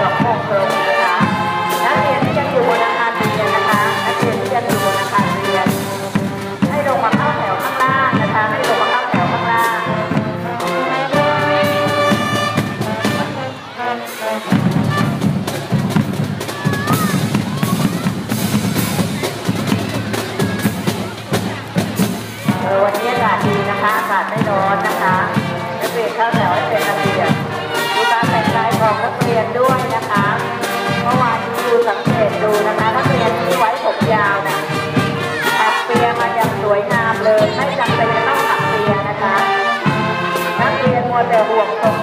นักเรียนที่ยังอยู่บนาคารเรียนนะคะนักเรียนที่ยังอยู่บนาคารเรียน ให้ลงมาข้าแถวข้างล่างนะคะให้ลงมาข้าแถวข้างล่างวันนี้อากาศดีนะคะอากาศไม่ร้อนนะคะ ดูนะคะนักเรียนที่ไว้ผมยาวนะตัดเปียมาอย่างสวยงามเลย ไม่จำเป็นจะต้องตัดเปียนะคะ นักเรียนมัวแต่ห่วงตรง